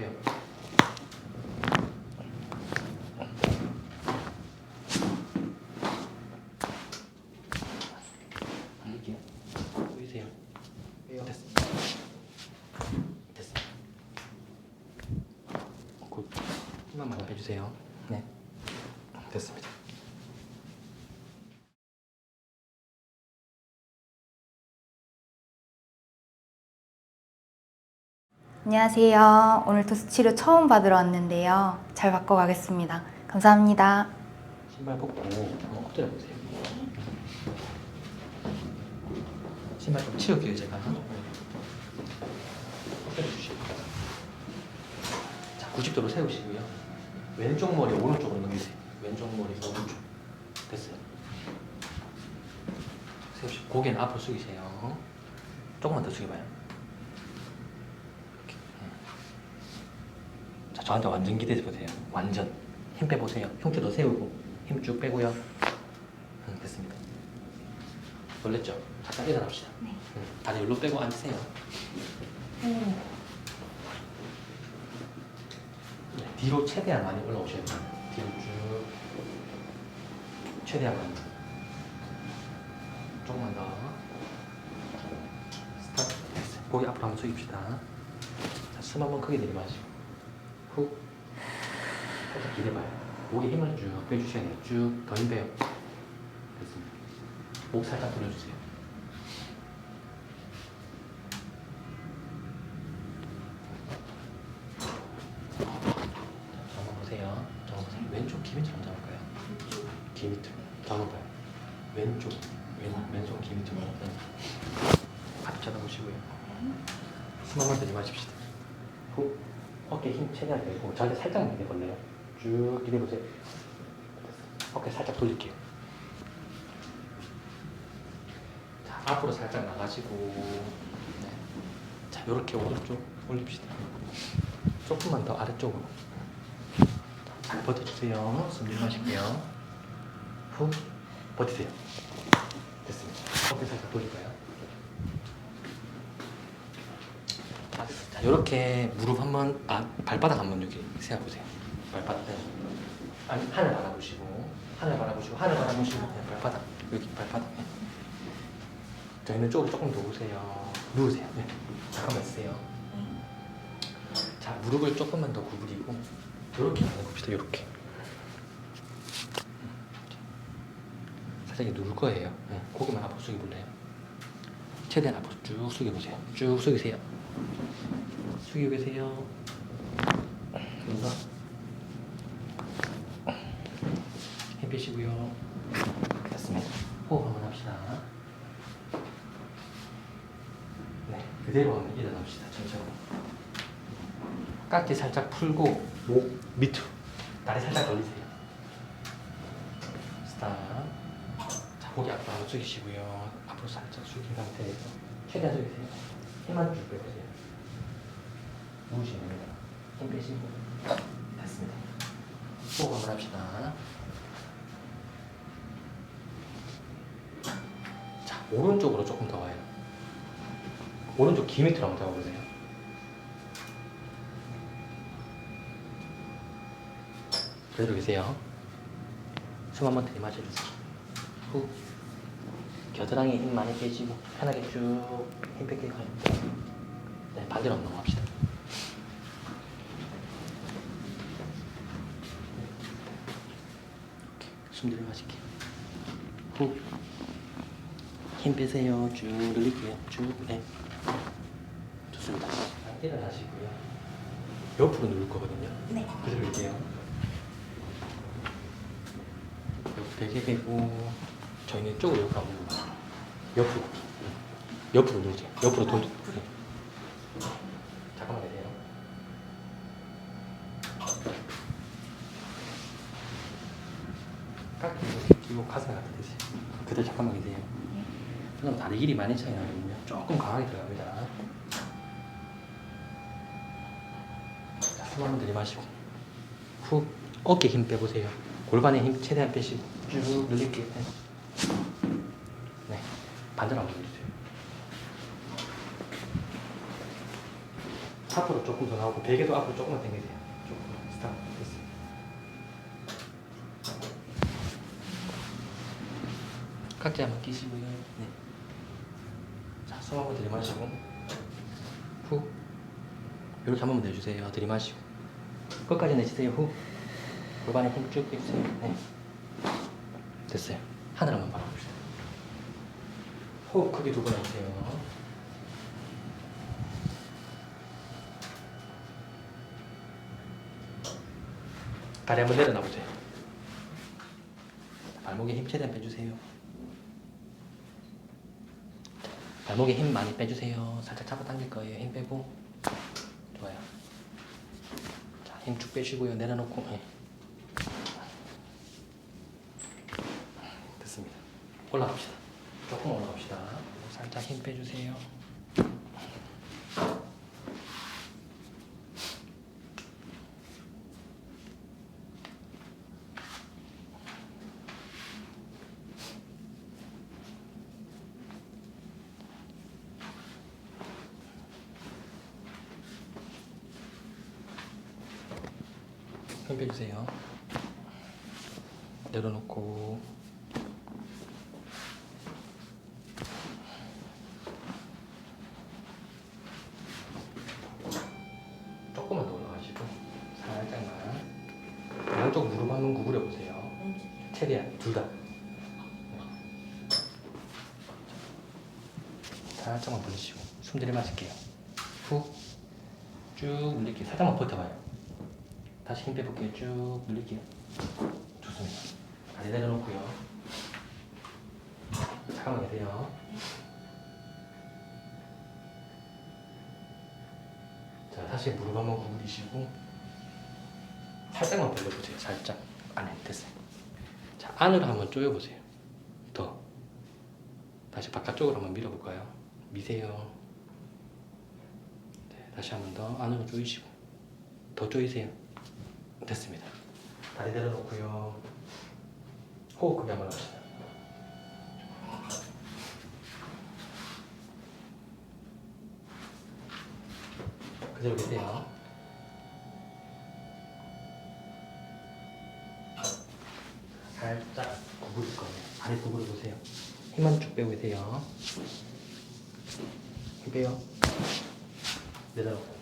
보세요. 이게 보이세요? 왜요? 됐어. 됐어. 곧 힘만 많이 해주세요. 네. 됐습니다. 안녕하세요. 오늘 도수 치료 처음 받으러 왔는데요. 잘 받고 가겠습니다. 감사합니다. 신발 벗고 엎드려 보세요. 신발 좀 치울게요 제가. 엎드려 주시고. 자 90도로 세우시고요. 왼쪽 머리 오른쪽으로 넘기세요. 왼쪽 머리 오른쪽. 됐어요. 세우시고 고개는 앞으로 숙이세요. 조금만 더 숙여봐요. 이렇게. 음. 자 저한테 완전 기대해 보세요. 완전 힘 빼보세요. 흉태도 세우고 힘 쭉 빼고요. 응, 됐습니다. 놀랬죠? 잠깐 일어납시다. 네. 응, 다리 여기로 빼고 앉으세요. 네, 뒤로 최대한 많이 올라오셔야 돼요. 뒤로 쭉. 최대한 많이. 조금만 더. 스타트. 됐어요. 고개 앞으로 한번 숙입시다. 자, 숨 한번 크게 들이마시고. 후. 살짝 기대봐요. 목에 힘을 쭉 빼주셔야 돼요. 쭉 더 힘 빼요. 됐습니다. 목 살짝 돌려주세요. 자, 한번 보세요. 저 보세요. 왼쪽 귀 밑으로 한번 잡을까요? 귀 밑으로. 더 높아요. 왼쪽. 왼, 왼손 귀 밑으로. 네. 가득 쳐다보시고요. 숨 한번 들이마십시다. 후. 어깨 힘 최대한 내고 저한테 살짝만 기대볼래요? 쭉 기대보세요. 어깨 살짝 돌릴게요. 자, 앞으로 살짝 나가시고 네. 자, 이렇게 오른쪽 올립시다. 조금만 더 아래쪽으로. 잘 버텨주세요. 숨 들이마실게요. 후, 버티세요. 됐습니다. 어깨 살짝 돌릴까요? 자, 이렇게 무릎 한번, 아, 발바닥 한번 여기 세워보세요. 발바닥. 네. 아니, 하늘 바라보시고, 하늘 바라보시고, 하늘 바라보시고, 네, 발바닥. 여기 발바닥. 네. 저희는 쪽으로 조금 누우세요. 누우세요. 네. 잠깐만 있으세요. 자, 무릎을 조금만 더 구부리고, 이렇게 해봅시다. 이렇게. 살짝 누를 거예요. 네. 고개만 앞으로 숙여볼래요? 최대한 앞으로 쭉 숙여보세요. 쭉 숙이세요. 숙이고 계세요. 힘 빼시고요. 됐습니다. 호흡 한번 합시다. 네, 그대로 한번 일어납시다. 천천히. 깍지 살짝 풀고 목 밑으로 다리 살짝 돌리세요. 스탑. 자, 고개 앞으로 숙이시고요. 앞으로 살짝 숙인 상태에서 최대한 숙이세요. 힘만 쭉 빼보세요. 누우시면 됩니다. 힘 빼시고 됐습니다. 호흡 한번 합시다. 자, 오른쪽으로 조금 더 와요. 오른쪽 귀 밑으로 한번 잡아보세요. 그대로 계세요. 숨 한번 들이마셔주세요. 후. 겨드랑이 힘 많이 빼시고 편하게 쭉 힘 뺏게 가요. 네, 반대로 넘어갑시다. 숨 들이마실게요. 후. 힘 빼세요. 쭉 늘릴게요. 쭉. 네. 좋습니다. 일어나시고요. 옆으로 누울 거거든요. 네. 그대로 이게요. 베개 베고 저희는 쪽으로 옆으로. 옆으로. 옆으로 누우세요. 옆으로 돌. 네. 잠깐만 계세요. 깍지 이렇게 끼고 가슴에 갖다 대세요. 그대로 잠깐만 계세요. 그럼 다리 길이 많이 차이 나거든요. 조금 강하게 들어갑니다. 자, 숨 한번 들이마시고 후 어깨 힘 빼보세요. 골반에 힘 최대한 빼시고 쭉 늘릴게요. 네. 네. 반대로 한번 해주세요. 앞으로 조금 더 나오고 베개도 앞으로 조금만 당기세요. 조금 스탑. 됐어요. 각자 한번 끼시고요. 네. 자, 숨 한번 들이마시고 후 이렇게 한 번만 내주세요. 들이마시고 끝까지 내쉬세요. 후 골반에 힘 쭉 빼주세요. 네. 됐어요. 하늘 한번 바라봅시다. 호흡 크게 두번 해주세요. 다리 한번 내려놔 보세요. 발목에 힘 최대한 빼주세요. 발목에 힘 많이 빼주세요. 살짝 잡아 당길 거예요. 힘 빼고. 좋아요. 자, 힘 쭉 빼시고요. 내려놓고. 예. 됐습니다. 올라갑시다. 조금 올라갑시다. 살짝 힘 빼주세요. 힘 빼주세요. 내려놓고 조금만 더 올라가시고 살짝만 양쪽 무릎 한번 구부려 보세요. 최대한 둘 다. 살짝만 벌리시고 숨 들이마실게요. 후. 쭉 늘릴게요. 살짝만 버텨봐요. 다시 힘 빼볼게요. 쭉 늘릴게요. 좋습니다. 다리 내려놓고요. 잠깐만 계세요. 자, 다시 무릎 한번 구부리시고 살짝만 벌려보세요. 살짝. 안에 됐어요. 자, 안으로 한번 조여보세요. 더. 다시 바깥쪽으로 한번 밀어볼까요? 미세요. 네, 다시 한번 더 안으로 조이시고 더 조이세요. 됐습니다. 다리 내려놓고요. 호흡 크게 한번 합시다. 그대로 계세요. 살짝 구부릴 거예요. 아래 구부려 보세요. 힘만 쭉 빼고 계세요. 힘 빼요. 내려놓고.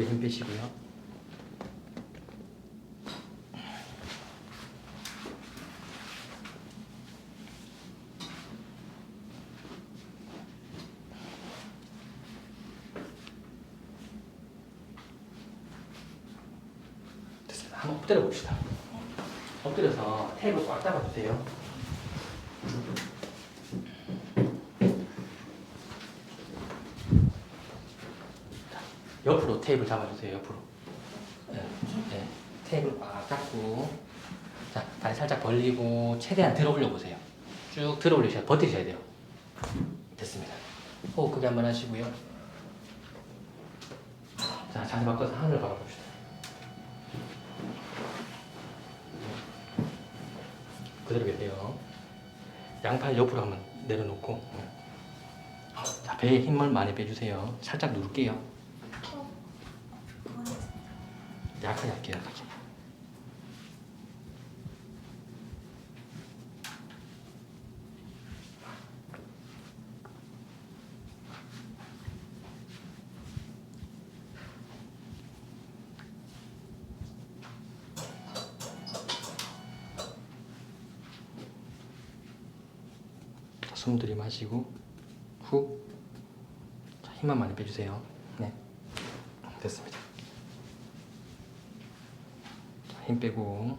무릎에 힘 빼시고요. 한번 엎드려 봅시다. 엎드려서 테이블 꽉 잡아주세요. 옆으로 테이블 잡아주세요. 옆으로. 네, 네. 테이블 꽉 잡고 자 다리 살짝 벌리고 최대한 들어 올려 보세요. 쭉 들어 올리셔야 버티셔야 돼요. 됐습니다. 호흡 크게 한번 하시고요. 자 자세 바꿔서 하늘 바라봅시다. 그대로 계세요. 양팔 옆으로 한번 내려놓고 자 배에 힘을 많이 빼주세요. 살짝 누를게요. 약하게 할게요. 약하게. 자, 숨 들이마시고 후. 자, 힘만 많이 빼주세요. 네, 됐습니다. 자, 힘 빼고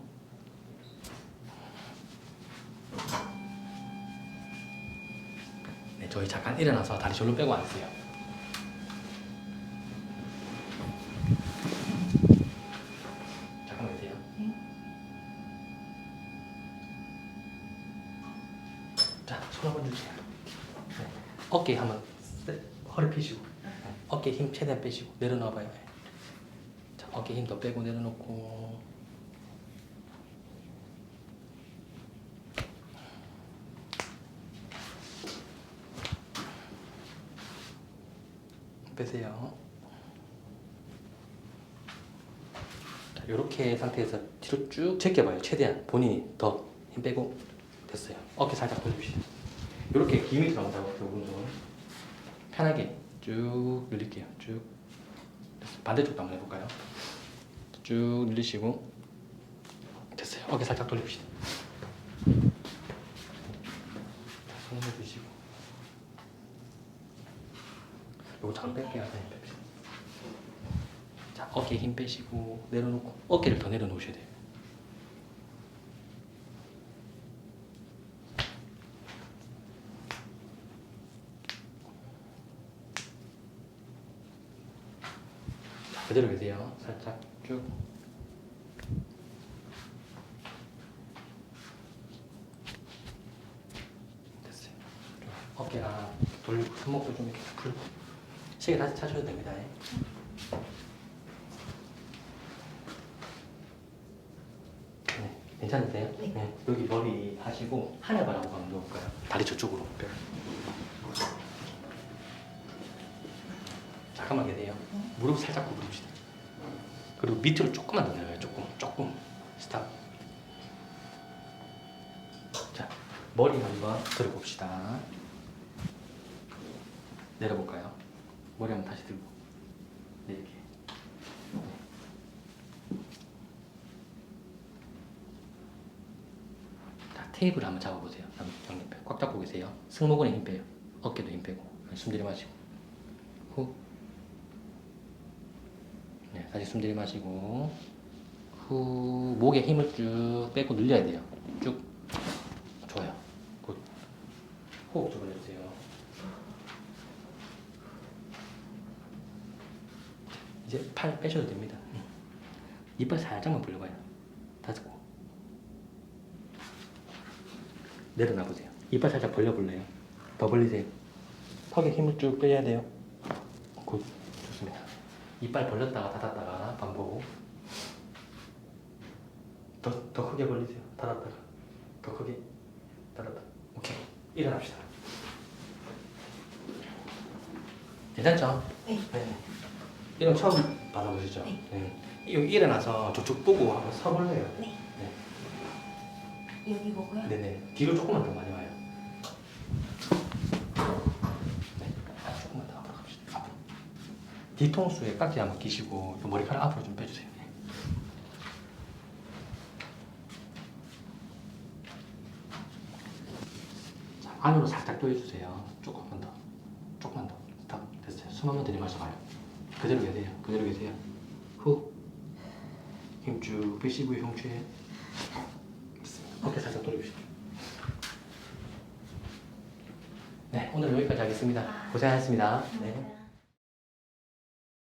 네, 저희 잠깐 일어나서 다리 절로 빼고 앉으세요. 잠깐만 계세요. 자, 손 한번 주세요. 네. 어깨 한번 세- 허리 펴시고 네. 어깨 힘 최대한 빼시고 내려놔봐요. 네. 어깨 힘 더 빼고 내려놓고 빼세요. 자, 이렇게 상태에서 뒤로 쭉 제껴봐요. 최대한 본인이 더 힘 빼고 됐어요. 어깨 살짝 돌려주시죠. 이렇게 기운이 들어간다고 그 운동 편하게 쭉 늘릴게요. 쭉 됐어요. 반대쪽도 한번 해볼까요? 쭉 늘리시고 됐어요. 어깨 살짝 돌려주시죠. 자, 손 해주시고 요거 잠깐 뺄게요. 네, 뺍시다. 자, 어깨 힘 빼시고 내려놓고 어깨를 더 내려놓으셔야 돼요. 자, 그대로 계세요. 살짝 쭉. 됐어요. 좀 어깨가 돌리고 손목도 좀 이렇게 풀고 시계 다시 차셔도 됩니다. 예. 네, 괜찮으세요? 네. 여기 머리 하시고 하늘 바라보고 한번 누울까요? 다리 저쪽으로. 잠깐만 계세요. 무릎 살짝 구부립시다. 그리고 밑으로 조금만 더 내려요. 조금, 조금. 스탑. 자, 머리 한번 들어봅시다. 내려볼까요? 머리 한번 다시 들고. 네, 이렇게. 자, 테이블 한번 잡아보세요. 형님 꽉 잡고 계세요. 승모근에 힘 빼요. 어깨도 힘 빼고. 숨 들이마시고. 후. 네, 다시 숨 들이마시고. 후. 목에 힘을 쭉 빼고 늘려야 돼요. 쭉. 좋아요. 굿. 호흡 좀 해주세요. 이제 팔 빼셔도 됩니다. 응. 이빨 살짝만 벌려봐요. 다섯 고 내려놔 보세요. 이빨 살짝 벌려볼래요? 더 벌리세요. 턱에 힘을 쭉 빼야 돼요. 굿. 좋습니다. 이빨 벌렸다가 닫았다가 반복. 더, 더 크게 벌리세요. 닫았다가. 더 크게. 닫았다. 오케이. 일어납시다. 괜찮죠? 네. 네. 이런 처음 받아보시죠? 네. 여기 일어나서 저쪽 보고 한번 서볼래요? 네. 네. 여기 보고요. 네네. 뒤로 조금만 더 많이 와요. 네. 아, 조금만 더 앞으로 갑시다. 앞으로. 뒤통수에 깍지 한번 끼시고 이 머리카락 앞으로 좀 빼주세요. 네. 자, 안으로 살짝 조여주세요. 조금만 더. 조금만 더. 됐어요. 숨 한번 들이마셔봐요. 그대로 계세요. 그대로 계세요. 후. 힘쭉 빼시고 흉추에. 어깨 살짝 돌려주시죠. 네, 오늘 여기까지 하겠습니다. 고생하셨습니다. 네.